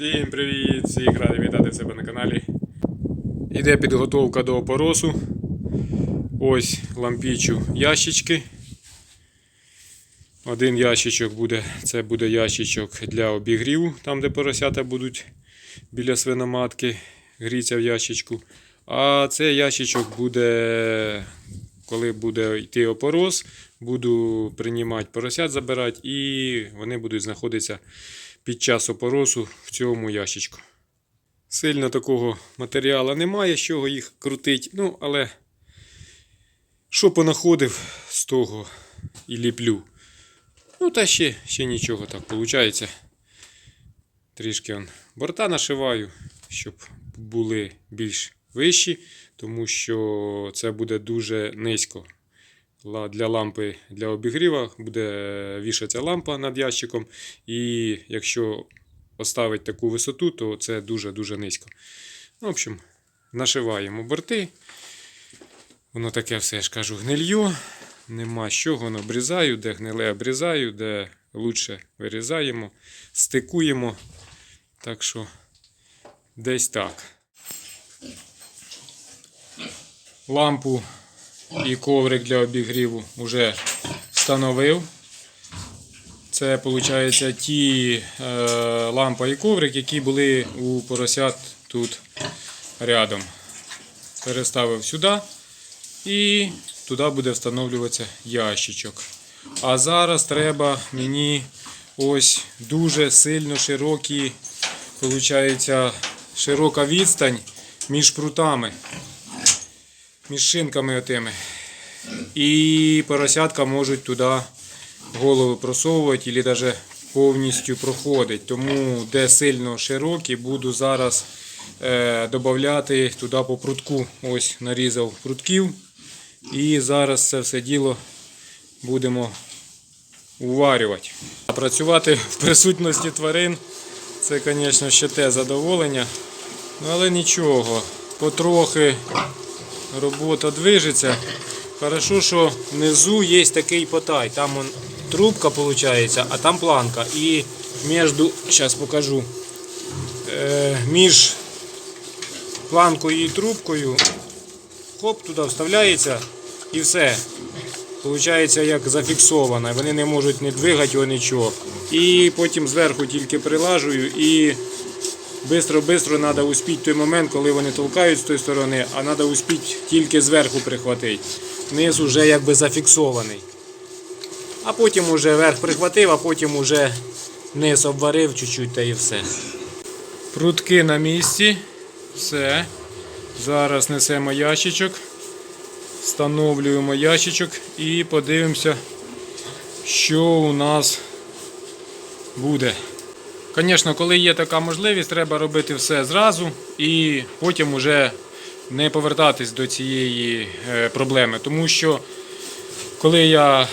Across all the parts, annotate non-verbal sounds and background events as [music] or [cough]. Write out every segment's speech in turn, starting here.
Всім привіт! Всіх радий вітати себе на каналі. Іде підготовка до опоросу. Ось лампічу ящички. Один ящичок буде, це буде ящичок для обігріву, там де поросята будуть біля свиноматки, гріться в ящичку. А цей ящичок буде, коли буде йти опорос, буду приймати поросят, забирати, і вони будуть знаходитися під час опоросу в цьому ящичку. Сильно такого матеріалу немає, з чого їх крутить. Ну, але що понаходив з того і ліплю. Ну, та ще, ще нічого так виходить. Трішки он борта нашиваю, щоб були більш вищі, тому що це буде дуже низько. Для лампи для обігріва буде вішатися лампа над ящиком, і якщо поставити таку висоту, то це дуже-дуже низько. Ну, в общем, нашиваємо борти. Воно таке все, я ж кажу, гнилье. Нема чого, воно обрізаю, де гниле обрізаю, де лучше вирізаємо, стикуємо. Так що десь так. Лампу і коврик для обігріву вже встановив. Це, виходить, ті е, лампа і коврик, які були у поросят тут рядом. Переставив сюди і туди буде встановлюватися ящичок. А зараз треба мені ось дуже сильно широкі, виходить, широка відстань між прутами, між шинками отими. І поросятка можуть туди голови просовувати або навіть повністю проходить. Тому де сильно широкі, буду зараз е, додати туди по прутку. Ось нарізав прутків. І зараз це все діло будемо уварювати. Працювати в присутності тварин це, звісно, ще те задоволення. Ну, але нічого, потрохи робота движеться. Хорошо, що внизу є такий потай. Там он, трубка виходить, а там планка. І між, зараз покажу, е, між планкою і трубкою хоп, туди вставляється і все. Получається як зафіксовано. Вони не можуть не двигати його нічого. І потім зверху тільки прилажую і Бистро-бистро треба успіти той момент, коли вони толкають з тої сторони, а треба успіти тільки зверху прихватити. Низ уже якби зафіксований. А потім уже верх прихватив, а потім уже низ обварив чуть-чуть та і все. Прутки на місці. Все. Зараз несемо ящичок. Встановлюємо ящичок і подивимося, що у нас буде. Звісно, коли є така можливість, треба робити все зразу і потім вже не повертатись до цієї е, проблеми. Тому що коли я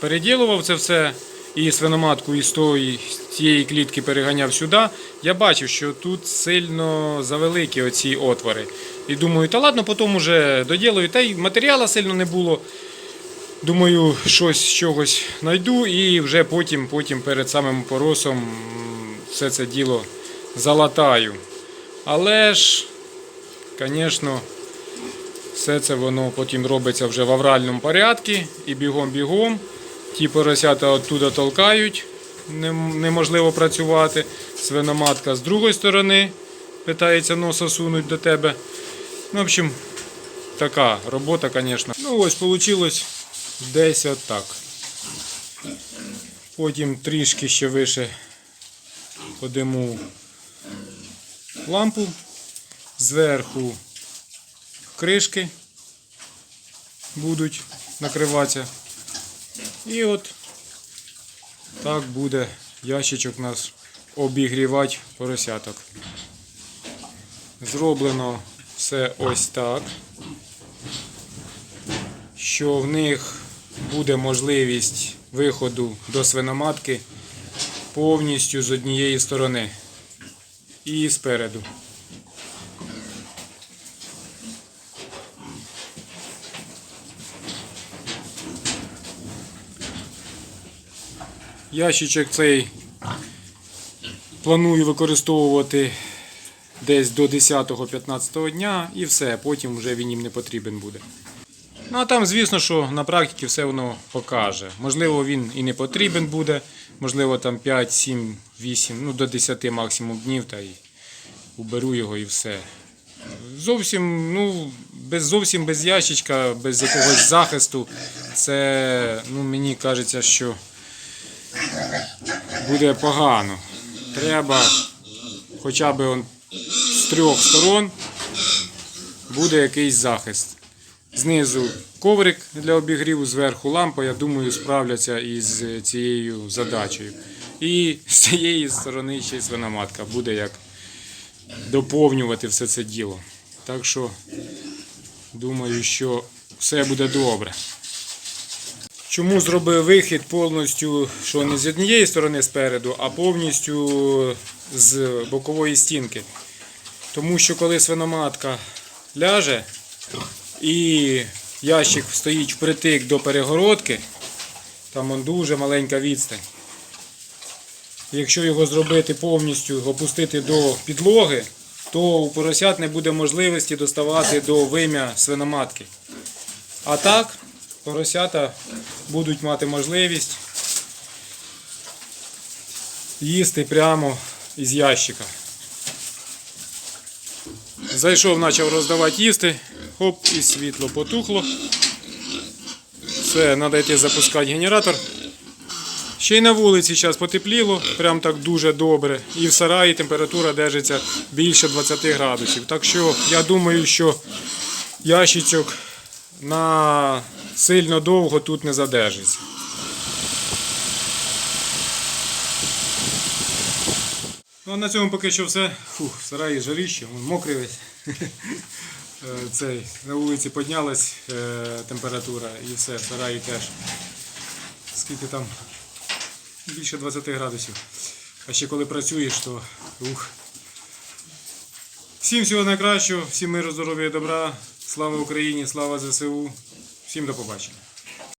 переділував це все і свиноматку із тої, цієї клітки переганяв сюди, я бачив, що тут сильно завеликі оці отвори. І думаю, та ладно, потім вже доділаю. Та й матеріалу сильно не було. Думаю, щось з чогось знайду і вже потім, потім перед самим поросом все це діло залатаю. Але ж, звісно, все це воно потім робиться вже в авральному порядку і бігом-бігом. Ті поросята оттуда толкають, неможливо працювати. Свиноматка з другої сторони питається носа сунуть до тебе. Ну, в общем, така робота, звісно. Ну, ось вийшло десь отак. Потім трішки ще вище подиму лампу, зверху кришки будуть накриватися. І от так буде ящичок нас обігрівати поросяток. Зроблено все ось так, що в них буде можливість виходу до свиноматки повністю з однієї сторони і спереду. Ящичок цей планую використовувати десь до 10-15 дня і все, потім вже він їм не потрібен буде. Ну а там, звісно, що на практиці все воно покаже. Можливо, він і не потрібен буде, можливо, там 5, 7, 8, ну до 10 максимум днів та й уберу його і все. Зовсім, ну, без, зовсім без ящичка, без якогось захисту, це, ну, мені кажеться, що буде погано. Треба хоча б он, з трьох сторон буде якийсь захист. Знизу коврик для обігріву, зверху лампа, я думаю, справляться із цією задачею. І з цієї сторони ще й свиноматка буде як доповнювати все це діло. Так що думаю, що все буде добре. Чому зробив вихід повністю, що не з однієї сторони спереду, а повністю з бокової стінки? Тому що коли свиноматка ляже і ящик стоїть впритик до перегородки, там он дуже маленька відстань. Якщо його зробити повністю, опустити до підлоги, то у поросят не буде можливості доставати до вим'я свиноматки. А так, поросята будуть мати можливість їсти прямо із ящика. Зайшов, почав роздавати їсти, хоп, і світло потухло. Все, треба йти запускати генератор. Ще й на вулиці зараз потепліло, прям так дуже добре. І в сараї температура держиться більше 20 градусів. Так що я думаю, що ящичок на сильно довго тут не задержиться. Ну а на цьому поки що все. Фух, сараї жаріще, мокрий весь. [laughs] Е, Цей, на вулиці піднялась е, температура і все, сараї теж. Скільки там? Більше 20 градусів. А ще коли працюєш, то ух. Всім всього найкращого, всім миру, здоров'я і добра. Слава Україні, слава ЗСУ. Всім до побачення.